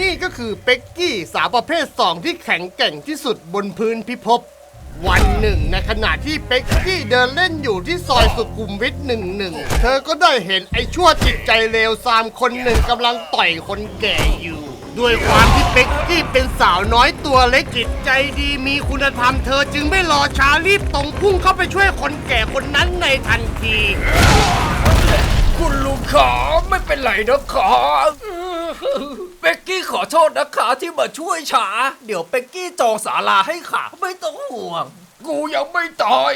นี่ก็คือเป็กกี้สาวประเภท 2 ที่แข็งแกร่งที่สุดบนพื้นพิภพวันหนึ่งในขณะที่เป็กกี้เดินเล่นอยู่ที่ซอยสุขุมวิทหนึ่งหนึ่งเธอก็ได้เห็นไอ้ชั่วจิตใจเลวซามคนหนึ่งกำลังต่อยคนแก่อยู่ด้วยความที่เป็กกี้เป็นสาวน้อยตัวเล็กจิตใจดีมีคุณธรรมเธอจึงไม่รอช้ารีบตรงพุ่งเข้าไปช่วยคนแก่คนนั้นในทันที คุณลุงขาไม่เป็นไรนะคะ เบ็กกี้ขอโทษนะคะที่มาช่วยช้า เดี๋ยวเบ็กกี้จองศาลาให้ค่ะไม่ต้องห่วง กูยังไม่ตาย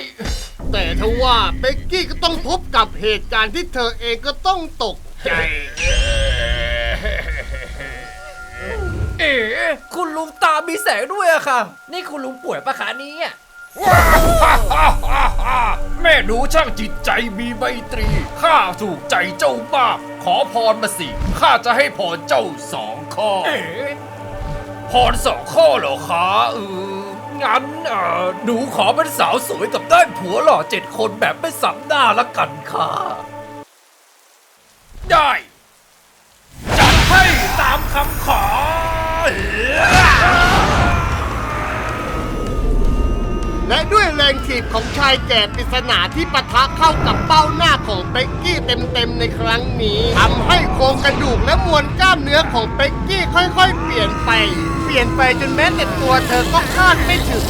แต่ทว่าเบกกี้ก็ต้องพบกับเหตุการณ์ที่เธอเองก็ต้องตกใจ เอ๋คุณลุงตามีแสงด้วยอะค่ะ นี่คุณลุงป่วยปะคะเนี่ย แม่หนูช่างจิตใจมีไมตรี ข้าถูกใจเจ้ามาก ขอพรมาสิ ข้าจะให้พรเจ้าสองข้อ พรสองข้อเหรอคะเอองั้นเออหนูขอเป็นสาวสวยกับได้ผัวหล่อเจ็ดคนแบบไม่สับหน้าละกันค่ะ ด้วยแรงถีบของชายแก่ปริศนาที่ปะทะเข้ากับเป้าหน้าของเบกกี้เต็มๆในครั้งนี้ทำให้โครงกระดูกและมวลกล้ามเนื้อของเบกกี้ค่อยๆ เปลี่ยนไป เปลี่ยนไปจนแม้แต่ตัวเธอก็คาดไม่ถึง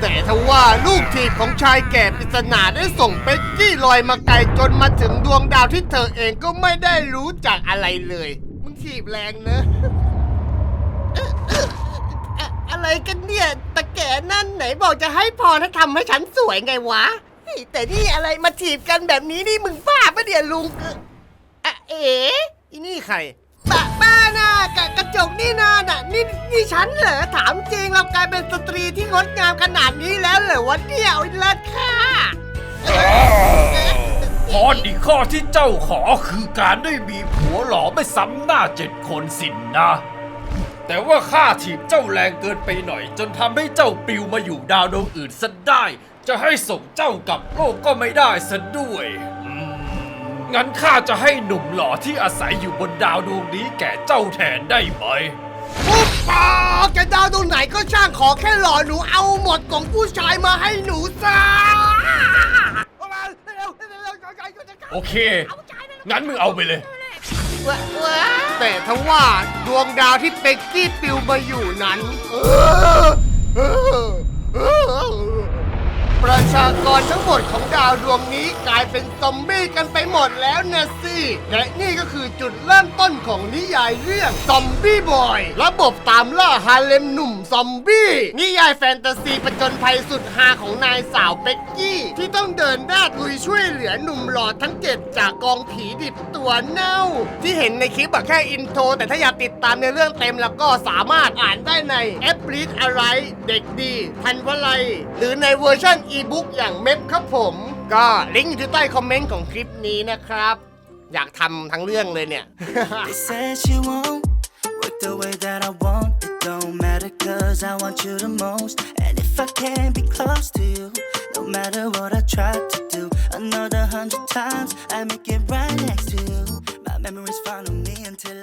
แต่ทว่าลูกถีบของชายแก่ปริศนาได้ส่งเบกกี้ลอยมาไกลจนมาถึงดวงดาวที่เธอเองก็ไม่ได้รู้จักอะไรเลย มึงถีบแรงเนอะ กันเนี่ยตะแก่นั่นไหนบอกจะให้พรให้ทำให้ฉันสวยไงวะเฮ้ยแต่นี่อะไรมาถีบกันแบบนี้นี่มึงบ้าปะเนี่ยลุงเอ่ออะเอ๋อีนี่ใครบ้าบ้าน่ะกะกระจกนี่นาน่ะนี่นี่ฉันเหรอถามจริงเรากลายเป็นสตรีที่งดงามขนาดนี้แล้วเหรอวะเนี่ยโอ้ยเลิศค่ะพรอีกข้อที่เจ้าขอคือการได้มีผัวหล่อไม่ซ้ำหน้าเจ็ดคนสินนะ แต่ว่าข้าถีบเจ้าแรงเกินไปหน่อย จนทำให้เจ้าปลิวมาอยู่ดาวดวงอื่นซะได้ จะให้ส่งเจ้ากลับโลกก็ไม่ได้ซะด้วยอืมงั้นข้าจะให้หนุ่มหล่อที่อาศัยอยู่บนดาวดวงนี้แก่เจ้าแทนได้ไหม ปุ๊บปอแกดาวตรงไหนก็ช่างขอแค่หล่อหนูเอาหมดของผู้ชายมาให้หนูซะโอเค งั้นมึงเอาไปเลย แต่ทว่าดวงดาวที่เป็กกี้ปลิวมาอยู่นั้น ประชากรทั้งหมดของดาวดวงนี้กลายเป็นซอมบี้กันไปหมดแล้วนะสิและนี่ก็คือจุดเริ่มต้นของนิยายเรื่องซอมบี้บอย ระบบตามล่าฮาเลมหนุ่มซอมบี้นิยายแฟนตาซีผจญภัยสุดฮาของนายสาวเป็กกี้ ที่ต้องเดินหน้าลุยช่วยเหลือหนุ่มหล่อทั้งเจ็ดจากกองผีดิบตัวเน่า ที่เห็นในคลิปอะแค่อินโทร แต่ถ้าอยากติดตามในเรื่องเต็มแล้วก็สามารถอ่านได้ในแอปลิสอะไร เด็กดี ทันวลัย หรือในเวอร์ชันอีบุ๊กอย่างเม็ดครับผม ก็ลิงก์อยู่ที่ใต้คอมเมนต์ของคลิปนี้นะครับ อยากทำทั้งเรื่องเลยเนี่ย They said she won't work the way that I want. It don't matter cause I want you the most. And if I can't be close to you, no matter what I try to do, another hundred times I make it right next to you. My memories follow me until